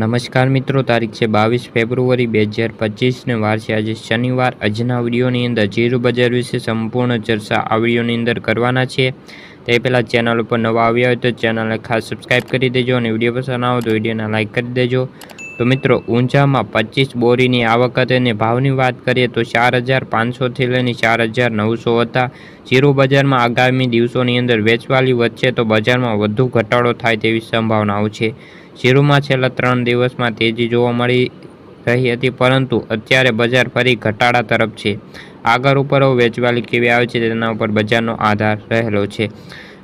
નમસ્કાર મિત્રો, તારીખ છે બાવીસ ફેબ્રુઆરી બે હજાર પચીસને વાર છે. આજે શનિવાર, આજના વિડીયોની અંદર જીરો બજાર વિશે સંપૂર્ણ ચર્ચા આ વિડીયોની અંદર કરવાના છે. તે પહેલાં ચેનલ ઉપર નવા આવ્યા હોય તો ચેનલને ખાસ સબસ્ક્રાઈબ કરી દેજો અને વીડિયો પસંદ આવો તો વિડીયોને લાઇક કરી દેજો. તો મિત્રો, ઊંઝામાં પચીસ બોરીની આવક હતી અને ભાવની વાત કરીએ તો ચાર હજાર પાંચસોથી લઈને ચાર હજાર નવસો હતા. જીરો બજારમાં આગામી દિવસોની અંદર વેચવાલી વધશે તો બજારમાં વધુ ઘટાડો થાય તેવી સંભાવનાઓ છે. જીરુમાં છેલ્લા ત્રણ દિવસમાં તેજી જોવા મળી રહી હતી, પરંતુ અત્યારે બજાર ફરી ઘટાડા તરફ છે. આગળ ઉપર વેચવાલી કેવી આવે છે તેના ઉપર બજારનો આધાર રહેલો છે.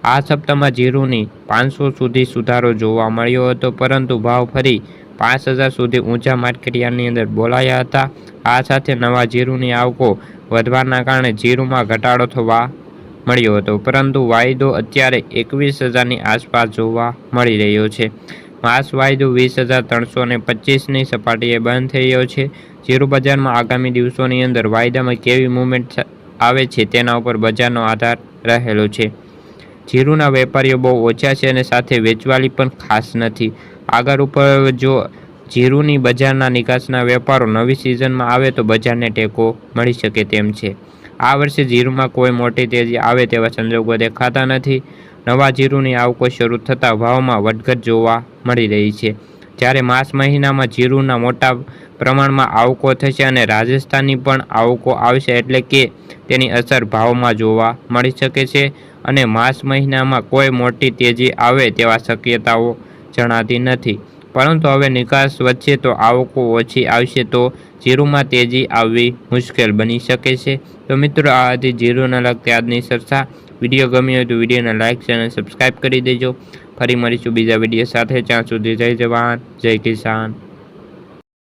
આ સપ્તાહમાં જીરુની પાંચસો સુધી સુધારો જોવા મળ્યો હતો, પરંતુ ભાવ ફરી પાંચ હજાર સુધી ઊંચા માર્કેટયાર્ડની અંદર બોલાયા હતા. આ સાથે નવા જીરુની આવકો વધવાના કારણે જીરુમાં ઘટાડો થવા મળ્યો હતો, પરંતુ વાયદો અત્યારે એકવીસ હજારની આસપાસ જોવા મળી રહ્યો છે. માસ વાયદો વીસ હજાર ત્રણસો અને પચીસની સપાટીએ બંધ થઈ રહ્યો છે. જીરું બજારમાં આગામી દિવસોની અંદર વાયદામાં કેવી મૂવમેન્ટ આવે છે તેના ઉપર બજારનો આધાર રહેલો છે. જીરુના વેપારીઓ બહુ ઓછા છે અને સાથે વેચવાલી પણ ખાસ નથી. આગળ ઉપર જો જીરુની બજારના નિકાસના વેપારો નવી સિઝનમાં આવે તો બજારને ટેકો મળી શકે તેમ છે. આ વર્ષે જીરુમાં કોઈ મોટી તેજી આવે તેવા સંજોગો દેખાતા નથી. નવા જીરુની આવકો શરૂ થતાં ભાવમાં વધઘટ જોવા મળી રહી છે. જ્યારે માર્ચ મહિનામાં જીરુના મોટા પ્રમાણમાં આવકો થશે અને રાજસ્થાનની પણ આવકો આવશે એટલે કે તેની અસર ભાવમાં જોવા મળી શકે છે અને માર્ચ મહિનામાં કોઈ મોટી તેજી આવે તેવા શક્યતાઓ જણાતી નથી. પરંતુ હવે નિકાસ વચ્ચે તો આવકો ઓછી આવશે તો જીરુમાં તેજી આવવી મુશ્કેલ બની શકે છે. તો મિત્રો, આ હતી જીરુને લગતી આજની ચર્ચા. વીડિયો ગમ્યો હોય તો વિડીયોને લાઇક અને સબસ્ક્રાઈબ કરી દેજો. ફરી મળીશું બીજા વીડિયો સાથે. ત્યાં સુધી જય જવાન, જય કિસાન.